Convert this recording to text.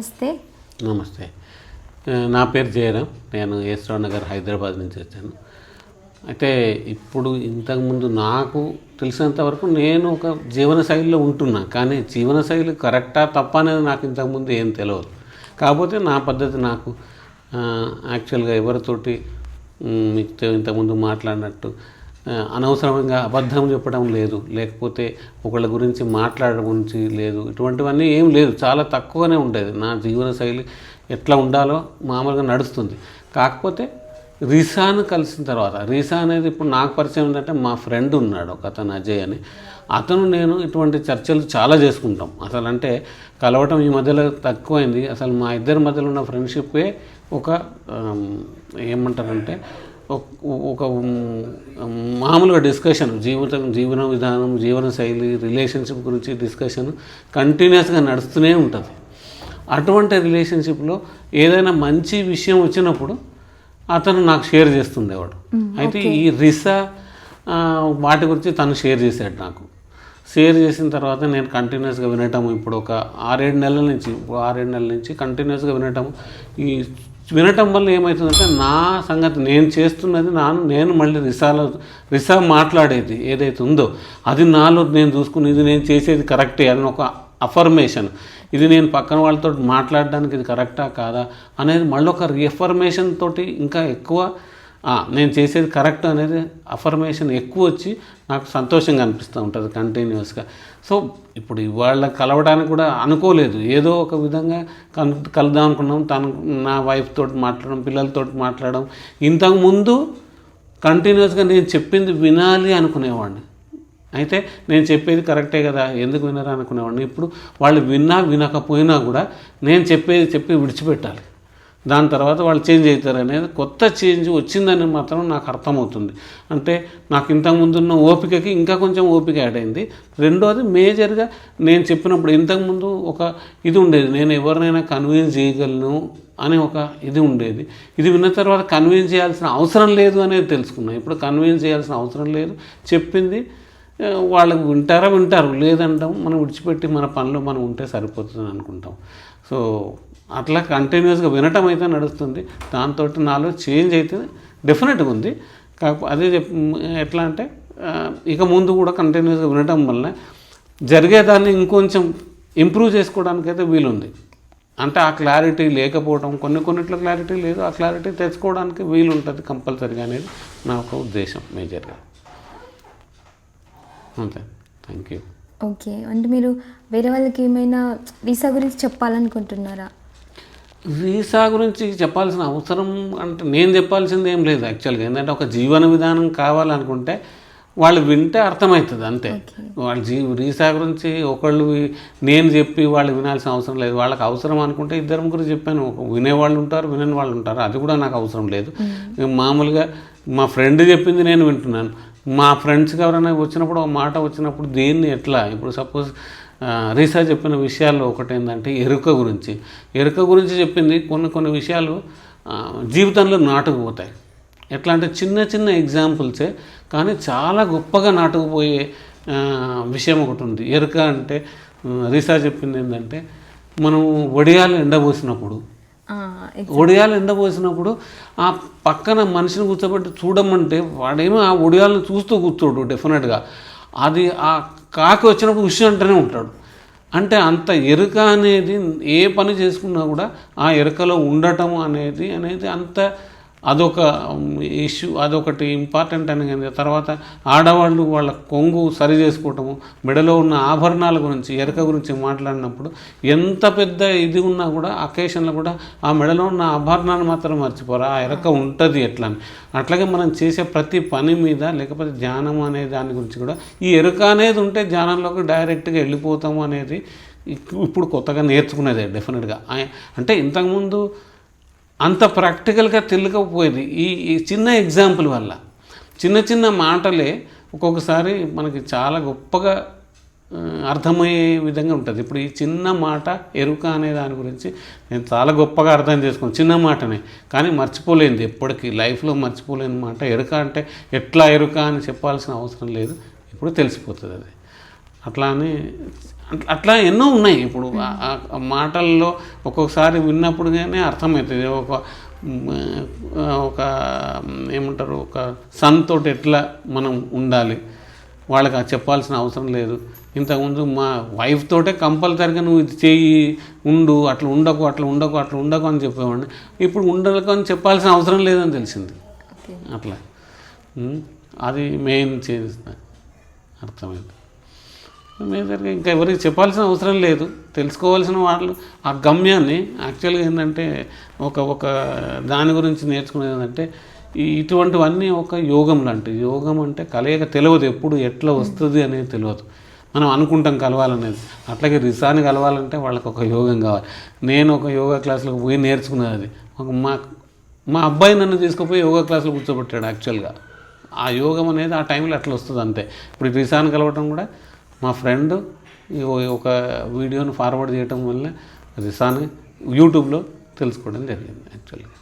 నమస్తే. నమస్తే. నా పేరు జయరాం. నేను యశ్వరావు నగర్ హైదరాబాద్ నుంచి వచ్చాను. అయితే ఇప్పుడు ఇంతకుముందు నాకు తెలిసినంత వరకు నేను ఒక జీవనశైలిలో ఉంటున్నా కానీ జీవనశైలి కరెక్టా తప్ప అనేది నాకు ఇంతకుముందు ఏం తెలియదు కాకపోతే నా పద్ధతి నాకు యాక్చువల్గా ఎవరితోటి మీకు ఇంతకుముందు మాట్లాడినట్టు అనవసరంగా అబద్ధం చెప్పడం లేదు. లేకపోతే ఒకళ్ళ గురించి మాట్లాడడం గురించి లేదు. ఇటువంటివన్నీ ఏం లేదు. చాలా తక్కువనే ఉండేది. నా జీవన శైలి ఎట్లా ఉండాలో మామూలుగా నడుస్తుంది. కాకపోతే రీసాను కలిసిన తర్వాత రీసా అనేది ఇప్పుడు నాకు పరిచయం ఏంటంటే మా ఫ్రెండ్ ఉన్నాడు ఒక అతను అజయ్ అని. అతను నేను ఇటువంటి చర్చలు చాలా చేసుకుంటాం. అసలు అంటే కలవటం ఈ మధ్యలో తక్కువైంది. అసలు మా ఇద్దరి మధ్యలో ఉన్న ఫ్రెండ్షిప్పే ఒక ఏమంటారంటే ఒక- మామూలుగా డిస్కషన్ జీవితం జీవన విధానం జీవన శైలి రిలేషన్షిప్ గురించి డిస్కషన్ కంటిన్యూస్గా నడుస్తూనే ఉంటుంది. అటువంటి రిలేషన్షిప్లో ఏదైనా మంచి విషయం వచ్చినప్పుడు అతను నాకు షేర్ చేస్తుండేవాడు అయితే ఈ రిసా వాటి గురించి తను షేర్ చేశాడు నాకు. షేర్ చేసిన తర్వాత నేను కంటిన్యూస్గా వినటం ఇప్పుడు ఒక ఆరేడు నెలల నుంచి ఇప్పుడు ఆరేడు నెలల నుంచి కంటిన్యూస్గా వినటం ఈ వినటం వల్ల ఏమవుతుందంటే నా సంగతి నేను చేస్తున్నది నాను నేను మళ్ళీ రిసాలో రిసా మాట్లాడేది ఏదైతే ఉందో అది నాలో నేను చూసుకుని ఇది నేను చేసేది కరెక్టే అని ఒక అఫర్మేషన్ ఇది నేను పక్కన వాళ్ళతో మాట్లాడడానికి ఇది కరెక్టా కాదా అనేది మళ్ళీ ఒక రిఫర్మేషన్ తోటి ఇంకా ఎక్కువ నేను చేసేది కరెక్ట్ అనేది అఫర్మేషన్ ఎక్కువ వచ్చి నాకు సంతోషంగా అనిపిస్తూ ఉంటుంది కంటిన్యూస్గా సో ఇప్పుడు ఇవాళ కలవడానికి కూడా అనుకోలేదు. ఏదో ఒక విధంగా కన్ కలుద్దాం అనుకున్నాం. తను నా వైఫ్ తోటి మాట్లాడడం పిల్లలతో మాట్లాడడం. ఇంతకుముందు కంటిన్యూస్గా నేను చెప్పింది వినాలి అనుకునేవాడిని. అయితే నేను చెప్పేది కరెక్టే కదా ఎందుకు వినరా అనుకునేవాడిని. ఇప్పుడు వాళ్ళు విన్నా వినకపోయినా కూడా నేను చెప్పేది చెప్పి విడిచిపెట్టాలి. దాని తర్వాత వాళ్ళు చేంజ్ అవుతారు అనేది కొత్త చేంజ్ వచ్చిందని మాత్రం నాకు అర్థమవుతుంది. అంటే నాకు ఇంతకుముందు ఉన్న ఓపికకి ఇంకా కొంచెం ఓపిక యాడ్ అయింది. రెండోది మేజర్గా నేను చెప్పినప్పుడు ఇంతకుముందు ఒక ఇది ఉండేది. నేను ఎవరినైనా కన్విన్స్ చేయగలను అనే ఒక ఇది ఉండేది. ఇది విన్న తర్వాత కన్విన్స్ చేయాల్సిన అవసరం లేదు అనేది తెలుసుకున్నాను ఇప్పుడు కన్విన్స్ చేయాల్సిన అవసరం లేదు. చెప్పింది వాళ్ళకు వింటారా వింటారు. లేదంటాం. మనం విడిచిపెట్టి మన పనిలో మనం ఉంటే సరిపోతుంది అనుకుంటాం. సో అట్లా కంటిన్యూస్గా వినటం అయితే నడుస్తుంది. దాంతో నాలో చేంజ్ అయితే డెఫినెట్గా ఉంది. కాకపోతే అదే చెప్ ఎట్లా అంటే ఇక ముందు కూడా కంటిన్యూస్గా వినటం వల్ల జరిగేదాన్ని ఇంకొంచెం ఇంప్రూవ్ చేసుకోవడానికి అయితే వీలుంది. అంటే ఆ క్లారిటీ లేకపోవడం కొన్ని కొన్నిట్లో క్లారిటీ లేదు. ఆ క్లారిటీ తెచ్చుకోవడానికి వీలు ఉంటుంది కంపల్సరీగా అనేది నా ఒక ఉద్దేశం మేజర్గా అంతే. థ్యాంక్ యూ ఓకే అంటే మీరు వేరే వాళ్ళకి ఏమైనా వీసా గురించి చెప్పాలనుకుంటున్నారా? వీసా గురించి చెప్పాల్సిన అవసరం అంటే నేను చెప్పాల్సింది ఏం లేదు యాక్చువల్గా. ఏంటంటే ఒక జీవన విధానం కావాలనుకుంటే వాళ్ళు వింటే అర్థమవుతుంది అంతే. వాళ్ళ జీ వీసా గురించి ఒకళ్ళు నేను చెప్పి వాళ్ళు వినాల్సిన అవసరం లేదు. వాళ్ళకి అవసరం అనుకుంటే ఇద్దరు ముగ్గురు చెప్పాను. వినేవాళ్ళు ఉంటారు వినని వాళ్ళు ఉంటారు. అది కూడా నాకు అవసరం లేదు. మామూలుగా మా ఫ్రెండ్ చెప్పింది నేను వింటున్నాను. మా ఫ్రెండ్స్కి ఎవరైనా వచ్చినప్పుడు ఒక మాట వచ్చినప్పుడు దేన్ని ఎట్లా? ఇప్పుడు సపోజ్ రీసా చెప్పిన విషయాల్లో ఒకటి ఏంటంటే ఎరుక గురించి. ఎరుక గురించి చెప్పింది కొన్ని కొన్ని విషయాలు జీవితంలో నాటుకుపోతాయి. ఎట్లా అంటే చిన్న చిన్న ఎగ్జాంపుల్సే కానీ చాలా గొప్పగా నాటుకుపోయే విషయం ఒకటి ఉంది. ఎరుక అంటే రీసా చెప్పింది ఏంటంటే మనం వడియాలు ఎండబోసినప్పుడు ఒడియాలు ఎండబోసినప్పుడు ఆ పక్కన మనిషిని కూర్చోబెట్టి చూడమంటే వాడేమో ఆ ఒడియాలను చూస్తూ కూర్చోడు డెఫినెట్గా అది ఆ కాకి వచ్చినప్పుడు విషయం అంటూనే ఉంటాడు. అంటే అంత ఎరుక అనేది ఏ పని చేసుకున్నా కూడా ఆ ఎరుకలో ఉండటం అనేది అనేది అంత అదొక ఇష్యూ అదొకటి ఇంపార్టెంట్ అని కానీ తర్వాత ఆడవాళ్ళు వాళ్ళ కొంగు సరి చేసుకోవటము మెడలో ఉన్న ఆభరణాల గురించి ఎరక గురించి మాట్లాడినప్పుడు ఎంత పెద్ద ఇది ఉన్నా కూడా అకేషన్లో కూడా ఆ మెడలో ఉన్న ఆభరణాలు మాత్రం మర్చిపోరా. ఆ ఎరక ఉంటుంది ఎట్లా అని. అట్లాగే మనం చేసే ప్రతి పని మీద లేకపోతే ధ్యానం అనే దాని గురించి కూడా ఈ ఎరుక అనేది ఉంటే ధ్యానంలోకి డైరెక్ట్గా వెళ్ళిపోతాము అనేది ఇప్పుడు కొత్తగా నేర్చుకునేదే డెఫినెట్గా అంటే ఇంతకుముందు అంత ప్రాక్టికల్గా తెలియకపోయేది ఈ ఈ చిన్న ఎగ్జాంపుల్ వల్ల. చిన్న చిన్న మాటలే ఒక్కొక్కసారి మనకి చాలా గొప్పగా అర్థమయ్యే విధంగా ఉంటుంది. ఇప్పుడు ఈ చిన్న మాట ఎరుక అనే దాని గురించి నేను చాలా గొప్పగా అర్థం చేసుకున్నాను. చిన్న మాటనే. కానీ మర్చిపోలేనిది ఎప్పటికీ. లైఫ్లో మర్చిపోలేని మాట ఎరుక అంటే ఎట్లా ఎరుక అని చెప్పాల్సిన అవసరం లేదు. ఇప్పుడు తెలిసిపోతుంది అది. అట్లా అని అట్ల- అట్లా ఎన్నో ఉన్నాయి. ఇప్పుడు మాటల్లో ఒక్కొక్కసారి విన్నప్పుడు కానీ అర్థమవుతుంది. ఒక ఒక ఏమంటారు ఒక సన్తోటి ఎట్లా మనం ఉండాలి. వాళ్ళకి అది చెప్పాల్సిన అవసరం లేదు. ఇంతకుముందు మా వైఫ్ తోటే కంపల్సరిగా నువ్వు ఇది చేయి ఉండు అట్లా ఉండకు అట్లా ఉండకు అట్లా ఉండకు అని చెప్పేవాడిని. ఇప్పుడు ఉండకు అని చెప్పాల్సిన అవసరం లేదని తెలిసింది. అట్లా. అది మెయిన్ చేంజ్ అర్థమైంది. మేజర్గా ఇంకా ఎవరికి చెప్పాల్సిన అవసరం లేదు. తెలుసుకోవాల్సిన వాళ్ళు ఆ గమ్యాన్ని యాక్చువల్గా ఏంటంటే ఒక ఒక దాని గురించి నేర్చుకునేది ఏంటంటే ఈ ఇటువంటివన్నీ ఒక యోగం లాంటివి. యోగం అంటే కలయిక తెలియదు. ఎప్పుడు ఎట్లా వస్తుంది అనేది తెలియదు. మనం అనుకుంటాం కలవాలనేది. అట్లాగే రిసాని కలవాలంటే వాళ్ళకి ఒక యోగం కావాలి. నేను ఒక యోగా క్లాసులకు పోయి నేర్చుకున్నది. అది ఒక మా మా అబ్బాయి నన్ను తీసుకుపోయి యోగా క్లాస్లో కూర్చోబెట్టాడు యాక్చువల్గా. ఆ యోగం అనేది ఆ టైంలో అట్లా వస్తుంది అంతే. ఇప్పుడు రిసాన్ కలవటం కూడా మా ఫ్రెండ్ ఒక వీడియోని ఫార్వర్డ్ చేయటం వల్ల రిసాన్ యూట్యూబ్లో తెలుసుకోవడం జరిగింది యాక్చువల్గా